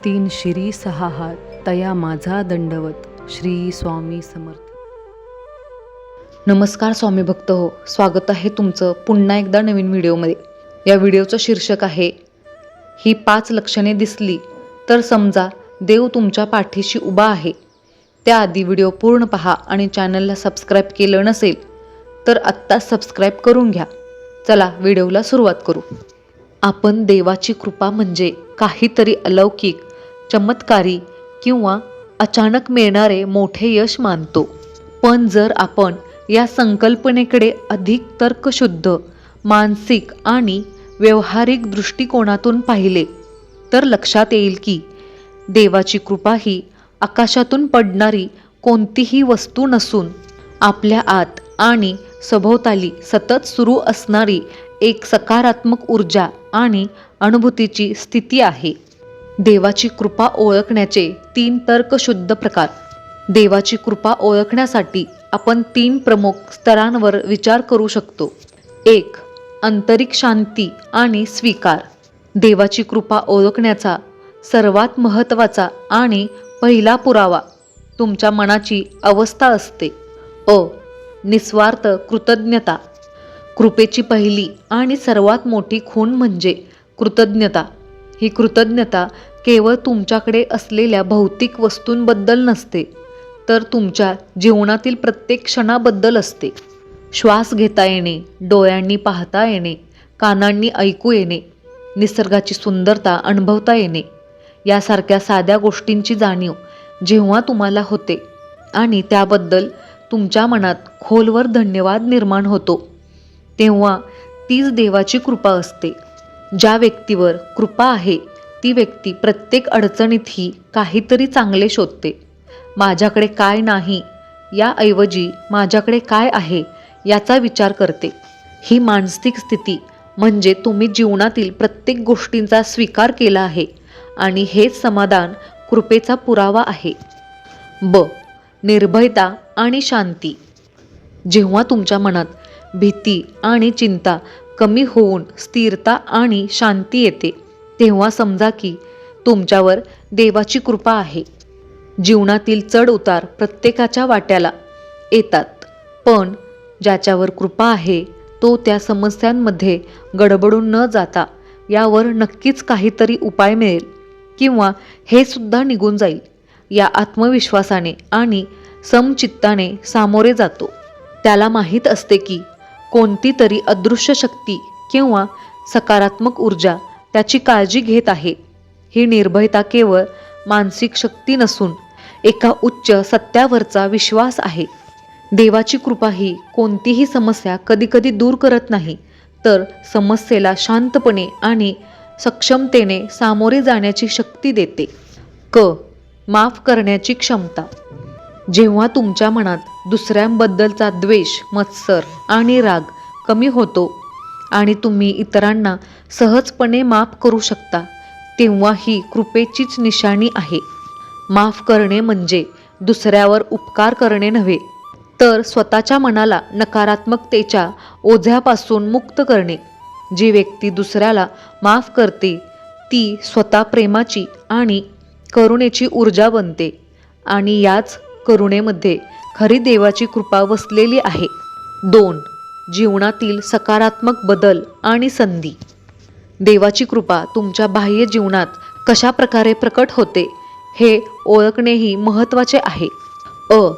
तीन शिरी सहा हात तया माझा दंडवत श्री स्वामी समर्थ. नमस्कार स्वामी भक्त हो स्वागत आहे तुमचं पुन्हा एकदा नवीन व्हिडिओमध्ये. या व्हिडिओचं शीर्षक आहे ही पाच लक्षणे दिसली तर समजा देव तुमच्या पाठीशी उभा आहे. त्याआधी व्हिडिओ पूर्ण पहा आणि चॅनलला सबस्क्राईब केलं नसेल तर आत्ताच सबस्क्राईब करून घ्या. चला व्हिडिओला सुरुवात करू. आपण देवाची कृपा म्हणजे काहीतरी अलौकिक चमत्कारी किंवा अचानक मिळणारे मोठे यश मानतो. पण जर आपण या संकल्पनेकडे अधिक तर्कशुद्ध मानसिक आणि व्यवहारिक दृष्टिकोनातून पाहिले तर लक्षात येईल की देवाची कृपा ही आकाशातून पडणारी कोणतीही वस्तू नसून आपल्या आत आणि सभोवताली सतत सुरू असणारी एक सकारात्मक ऊर्जा आणि अनुभूतीची स्थिती आहे. देवाची कृपा ओळखण्याचे तीन तर्कशुद्ध प्रकार. देवाची कृपा ओळखण्यासाठी आपण तीन प्रमुख स्तरांवर विचार करू शकतो. एक आंतरिक शांती आणि स्वीकार. देवाची कृपा ओळखण्याचा सर्वात महत्त्वाचा आणि पहिला पुरावा तुमच्या मनाची अवस्था असते. अ निस्वार्थ कृतज्ञता. कृपेची पहिली आणि सर्वात मोठी खूण म्हणजे कृतज्ञता. ही कृतज्ञता केवळ तुमच्याकडे असलेल्या भौतिक वस्तूंबद्दल नसते तर तुमच्या जीवनातील प्रत्येक क्षणाबद्दल असते. श्वास घेता येणे डोळ्यांनी पाहता येणे कानांनी ऐकू येणे निसर्गाची सुंदरता अनुभवता येणे यासारख्या साध्या गोष्टींची जाणीव जेव्हा तुम्हाला होते आणि त्याबद्दल तुमच्या मनात खोलवर धन्यवाद निर्माण होतो. तेव्हा तीच देवाची कृपा असते ज्या व्यक्तीवर कृपा आहे ती व्यक्ती प्रत्येक अडचणीतही काहीतरी चांगले शोधते. माझ्याकडे काय नाही याऐवजी माझ्याकडे काय आहे याचा विचार करते. ही मानसिक स्थिती म्हणजे तुम्ही जीवनातील प्रत्येक गोष्टींचा स्वीकार केला आहे आणि हेच समाधान कृपेचा पुरावा आहे. ब. निर्भयता आणि शांती. जेव्हा तुमच्या मनात भीती आणि चिंता कमी होऊन स्थिरता आणि शांती येते तेव्हा समजा की तुमच्यावर देवाची कृपा आहे. जीवनातील चढ उतार प्रत्येकाच्या वाट्याला येतात. पण ज्याच्यावर कृपा आहे तो त्या समस्यांमध्ये गडबडून न जाता यावर नक्कीच काहीतरी उपाय मिळेल किंवा हे सुद्धा निघून जाईल. या आत्मविश्वासाने आणि समचित्ताने सामोरे जातो. त्याला माहीत असते की कोणती तरी अदृश्य शक्ती किंवा सकारात्मक ऊर्जा त्याची काळजी घेत आहे. ही निर्भयता केवळ मानसिक शक्ती नसून एका उच्च सत्यावरचा विश्वास आहे. देवाची कृपा ही कोणतीही समस्या कधीकधी दूर करत नाही तर समस्येला शांतपणे आणि सक्षमतेने सामोरे जाण्याची शक्ती देते. क. माफ करण्याची क्षमता. जेव्हा तुमच्या मनात दुसऱ्यांबद्दलचा द्वेष मत्सर आणि राग कमी होतो आणि तुम्ही इतरांना सहजपणे माफ करू शकता. तेव्हा ही कृपेचीच निशाणी आहे. माफ करणे म्हणजे दुसऱ्यावर उपकार करणे नव्हे तर स्वतःच्या मनाला नकारात्मकतेच्या ओझ्यापासून मुक्त करणे. जी व्यक्ती दुसऱ्याला माफ करते ती स्वतः प्रेमाची आणि करुणेची ऊर्जा बनते आणि याच करुणेमध्ये खरी देवाची कृपा वसलेली आहे. दोन जीवनातील सकारात्मक बदल आणि संधी. देवाची कृपा तुमच्या बाह्य जीवनात कशा प्रकारे प्रकट होते हे ओळखणेही महत्त्वाचे आहे. अ.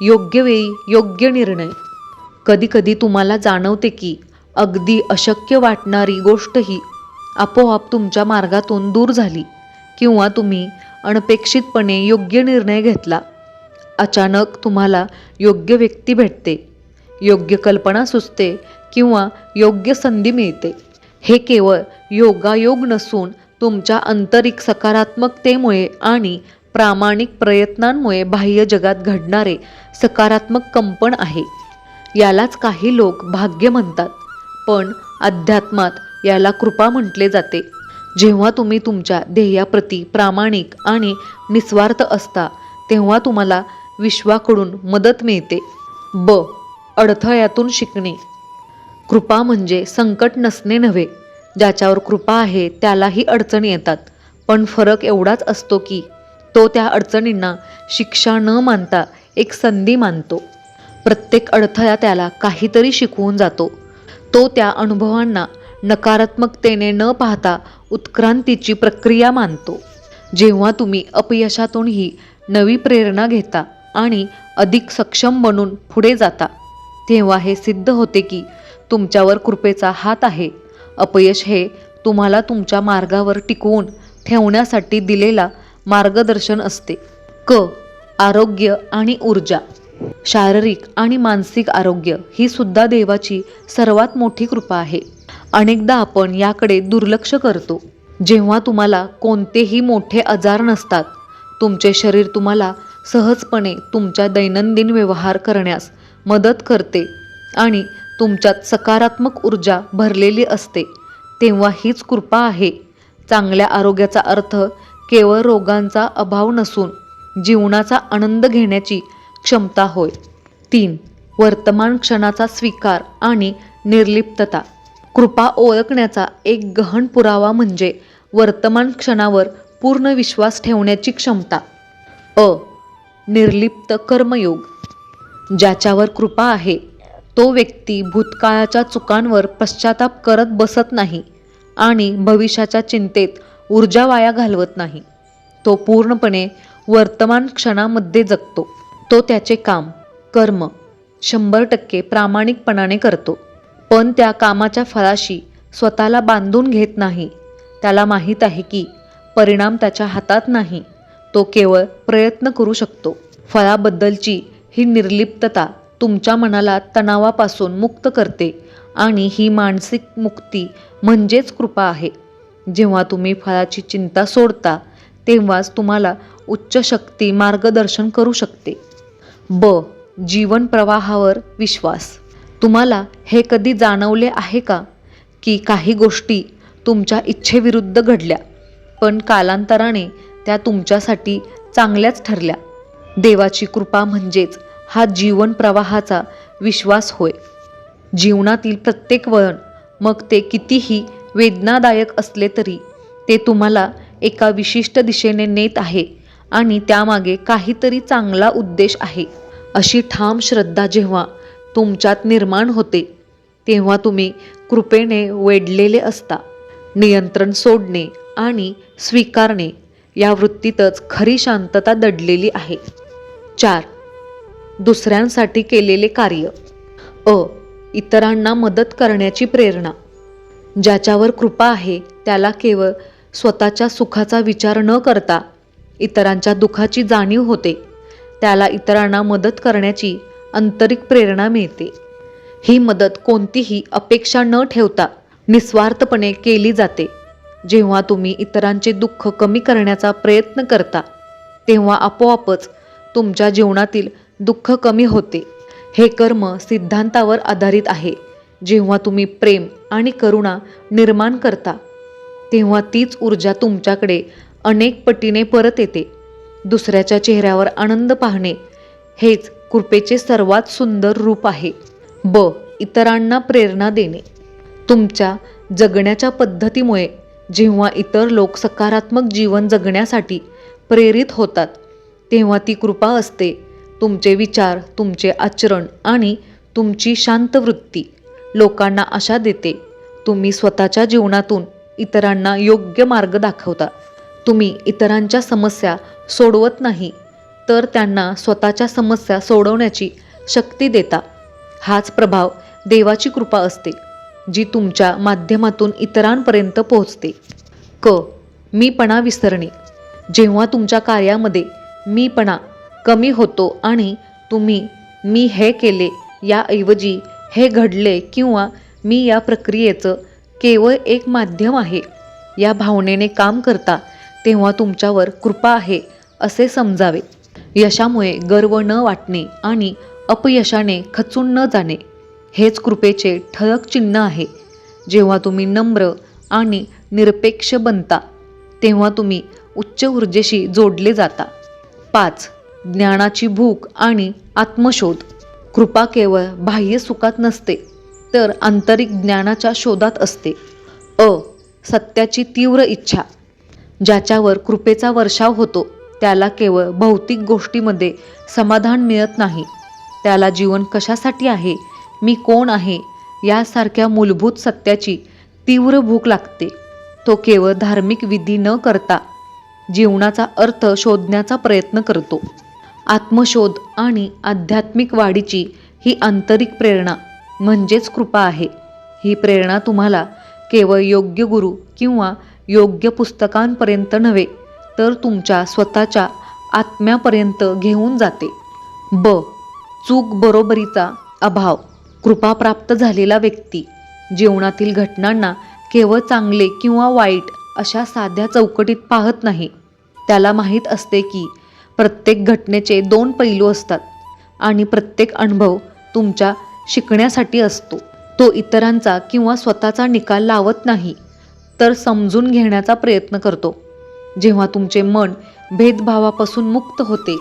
योग्य वेळी योग्य निर्णय. कधीकधी तुम्हाला जाणवते की अगदी अशक्य वाटणारी गोष्टही आपोआप तुमच्या मार्गातून दूर झाली किंवा तुम्ही अनपेक्षितपणे योग्य निर्णय घेतला. अचानक तुम्हाला योग्य व्यक्ती भेटते. योग्य कल्पना सुचते किंवा योग्य संधी मिळते. हे केवळ योगायोग नसून तुमच्या आंतरिक सकारात्मकतेमुळे आणि प्रामाणिक प्रयत्नांमुळे बाह्य जगात घडणारे सकारात्मक कंपन आहे. यालाच काही लोक भाग्य म्हणतात पण अध्यात्मात याला कृपा म्हटले जाते. जेव्हा तुम्ही तुमच्या ध्येयाप्रती प्रामाणिक आणि निस्वार्थ असता तेव्हा तुम्हाला विश्वाकडून मदत मिळते. ब. अडथळ्यातून शिकणे. कृपा म्हणजे संकट नसणे नव्हे. ज्याच्यावर कृपा आहे त्यालाही अडचणी येतात. पण फरक एवढाच असतो की तो त्या अडचणींना शिक्षा न मानता एक संधी मानतो. प्रत्येक अडथळा त्याला काहीतरी शिकवून जातो. तो त्या अनुभवांना नकारात्मकतेने न पाहता उत्क्रांतीची प्रक्रिया मानतो. जेव्हा तुम्ही अपयशातूनही नवी प्रेरणा घेता आणि अधिक सक्षम बनून पुढे जाता तेव्हा हे सिद्ध होते की तुमच्यावर कृपेचा हात आहे. अपयश हे तुम्हाला तुमच्या मार्गावर टिकवून ठेवण्यासाठी दिलेला मार्गदर्शन असते. क. आरोग्य आणि ऊर्जा. शारीरिक आणि मानसिक आरोग्य ही सुद्धा देवाची सर्वात मोठी कृपा आहे. अनेकदा आपण याकडे दुर्लक्ष करतो. जेव्हा तुम्हाला कोणतेही मोठे आजार नसतात तुमचे शरीर तुम्हाला सहजपणे तुमच्या दैनंदिन व्यवहार करण्यास मदत करते आणि तुमच्यात सकारात्मक ऊर्जा भरलेली असते. तेव्हा हीच कृपा आहे. चांगल्या आरोग्याचा अर्थ केवळ रोगांचा अभाव नसून जीवनाचा आनंद घेण्याची क्षमता होय. तीन वर्तमान क्षणाचा स्वीकार आणि निर्लिप्तता. कृपा ओळखण्याचा एक गहन पुरावा म्हणजे वर्तमान क्षणावर पूर्ण विश्वास ठेवण्याची क्षमता. अ निर्लिप्त कर्मयोग. ज्याच्यावर कृपा आहे तो व्यक्ती भूतकाळाच्या चुकांवर पश्चाताप करत बसत नाही आणि भविष्याच्या चिंतेत ऊर्जा वाया घालवत नाही. तो पूर्णपणे वर्तमान क्षणामध्ये जगतो. तो त्याचे काम कर्म शंभर टक्के प्रामाणिकपणाने करतो. पण त्या कामाच्या फळाशी स्वतःला बांधून घेत नाही. त्याला माहीत आहे की परिणाम त्याच्या हातात नाही. तो केवळ प्रयत्न करू शकतो. फळाबद्दलची ही निर्लिप्तता तुमच्या मनाला तणावापासून मुक्त करते आणि ही मानसिक मुक्ती म्हणजेच कृपा आहे. जेव्हा तुम्ही फळाची चिंता सोडता तेव्हाच तुम्हाला उच्च शक्ती मार्गदर्शन करू शकते. ब. जीवन प्रवाहावर विश्वास. तुम्हाला हे कधी जाणवले आहे का? की काही गोष्टी तुमच्या इच्छेविरुद्ध घडल्या पण कालांतराने त्या तुमच्यासाठी चांगल्याच ठरल्या. देवाची कृपा म्हणजेच हा जीवन प्रवाहाचा विश्वास होय. जीवनातील प्रत्येक वळण मग ते कितीही वेदनादायक असले तरी ते तुम्हाला एका विशिष्ट दिशेने नेत आहे आणि त्यामागे काहीतरी चांगला उद्देश आहे. अशी ठाम श्रद्धा जेव्हा तुमच्यात निर्माण होते तेव्हा तुम्ही कृपेने वेढलेले असता. नियंत्रण सोडणे आणि स्वीकारणे या वृत्तीतच खरी शांतता दडलेली आहे. चार दुसऱ्यांसाठी केलेले कार्य. अ. इतरांना मदत करण्याची प्रेरणा. ज्याच्यावर कृपा आहे त्याला केवळ स्वतःच्या सुखाचा विचार न करता इतरांच्या दुखाची जाणीव होते. त्याला इतरांना मदत करण्याची आंतरिक प्रेरणा मिळते. ही मदत कोणतीही अपेक्षा न ठेवता निस्वार्थपणे केली जाते. जेव्हा तुम्ही इतरांचे दुःख कमी करण्याचा प्रयत्न करता तेव्हा आपोआपच तुमच्या जीवनातील दुःख कमी होते. हे कर्म सिद्धांतावर आधारित आहे. जेव्हा तुम्ही प्रेम आणि करुणा निर्माण करता तेव्हा तीच ऊर्जा तुमच्याकडे अनेक पटीने परत येते. दुसऱ्याच्या चेहऱ्यावर आनंद पाहणे हेच कृपेचे सर्वात सुंदर रूप आहे. ब. इतरांना प्रेरणा देणे. तुमच्या जगण्याच्या पद्धतीमुळे जेव्हा इतर लोक सकारात्मक जीवन जगण्यासाठी प्रेरित होतात तेव्हा ती कृपा असते. तुमचे विचार तुमचे आचरण आणि तुमची शांत वृत्ती लोकांना आशा देते तुम्ही स्वतःच्या जीवनातून इतरांना योग्य मार्ग दाखवता. तुम्ही इतरांच्या समस्या सोडवत नाही तर त्यांना स्वतःच्या समस्या सोडवण्याची शक्ती देता. हाच प्रभाव देवाची कृपा असते जी तुमच्या माध्यमातून इतरांपर्यंत पोहोचते. क. मीपणा विसरणे. जेव्हा तुमच्या कार्यामध्ये मीपणा कमी होतो आणि तुम्ही मी हे केले याऐवजी हे घडले किंवा मी या प्रक्रियेचं केवळ एक माध्यम आहे. या भावनेने काम करता तेव्हा तुमच्यावर कृपा आहे असे समजावे. यशामुळे गर्व न वाटणे आणि अपयशाने खचून न जाणे हेच कृपेचे ठळक चिन्ह आहे. जेव्हा तुम्ही नम्र आणि निरपेक्ष बनता तेव्हा तुम्ही उच्च ऊर्जेशी जोडले जाता. पाच ज्ञानाची भूक आणि आत्मशोध. कृपा केवळ बाह्य सुखात नसते तर आंतरिक ज्ञानाच्या शोधात असते. अ सत्याची तीव्र इच्छा. ज्याच्यावर कृपेचा वर्षाव होतो त्याला केवळ भौतिक गोष्टीमध्ये समाधान मिळत नाही. त्याला जीवन कशासाठी आहे मी कोण आहे यासारख्या मूलभूत सत्याची तीव्र भूक लागते. तो केवळ धार्मिक विधी न करता जीवनाचा अर्थ शोधण्याचा प्रयत्न करतो. आत्मशोध आणि आध्यात्मिक वाढीची ही आंतरिक प्रेरणा म्हणजेच कृपा आहे. ही प्रेरणा तुम्हाला केवळ योग्य गुरु किंवा योग्य पुस्तकांपर्यंत नव्हे तर तुमच्या स्वतःच्या आत्म्यापर्यंत घेऊन जाते. ब. चूक बरोबरीचा अभाव. कृपा प्राप्त झालेला व्यक्ती. जीवनातील घटनांना केवळ चांगले किंवा वाईट अशा साध्या चौकटीत पाहत नाही. त्याला माहीत असते की प्रत्येक घटनेचे दोन पैलू असतात आणि प्रत्येक अनुभव तुमच्या शिकण्यासाठी असतो. तो इतरांचा किंवा स्वतःचा निकाल लावत नाही तर समजून घेण्याचा प्रयत्न करतो. जेव्हा तुमचे मन भेदभावापासून मुक्त होते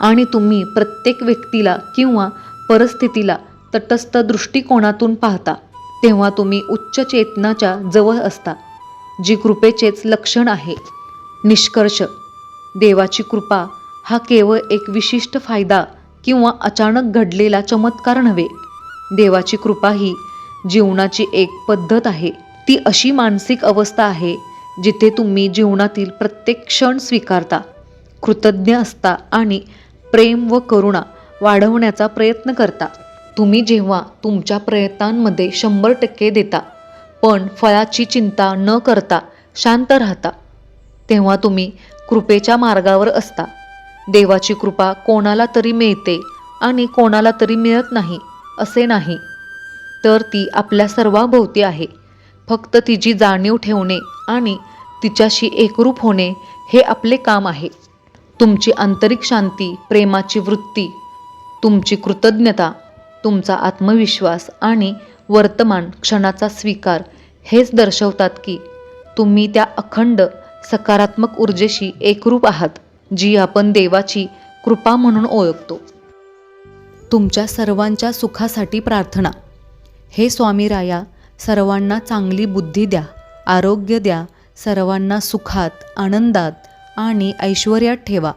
आणि तुम्ही प्रत्येक व्यक्तीला किंवा परिस्थितीला तटस्थ दृष्टिकोनातून पाहता तेव्हा तुम्ही उच्च चेतनाच्या जवळ असता जी कृपेचेच लक्षण आहे. निष्कर्ष. देवाची कृपा हा केवळ एक विशिष्ट फायदा किंवा अचानक घडलेला चमत्कार नव्हे. देवाची कृपा ही जीवनाची एक पद्धत आहे. ती अशी मानसिक अवस्था आहे जिथे तुम्ही जीवनातील प्रत्येक क्षण स्वीकारता कृतज्ञ असता आणि प्रेम व करुणा वाढवण्याचा प्रयत्न करता. तुम्ही जेव्हा तुमच्या प्रयत्नांमध्ये शंभर टक्के देता पण फळाची चिंता न करता शांत राहता तेव्हा तुम्ही कृपेच्या मार्गावर असता. देवाची कृपा कोणाला तरी मिळते आणि कोणाला तरी मिळत नाही असे नाही. तर ती आपल्या सर्वाभोवती आहे. फक्त तिची जाणीव ठेवणे आणि तिच्याशी एकरूप होणे हे आपले काम आहे. तुमची आंतरिक शांती प्रेमाची वृत्ती तुमची कृतज्ञता तुमचा आत्मविश्वास आणि वर्तमान क्षणाचा स्वीकार हेच दर्शवतात की तुम्ही त्या अखंड सकारात्मक ऊर्जेशी एकरूप आहात. जी आपण देवाची कृपा म्हणून ओळखतो. तुमच्या सर्वांच्या सुखासाठी प्रार्थना. हे स्वामी राया सर्वांना चांगली बुद्धी द्या आरोग्य द्या सर्वांना सुखात आनंदात आणि ऐश्वर्यात ठेवा.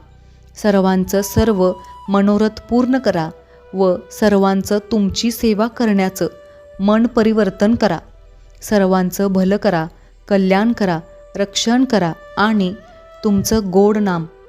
सर्वांचं सर्व मनोरथ पूर्ण करा व सर्वांचं तुमची सेवा करण्याचं मन परिवर्तन करा. सर्वांचं भलं करा कल्याण करा रक्षण करा आणि तुमचं गोड नाम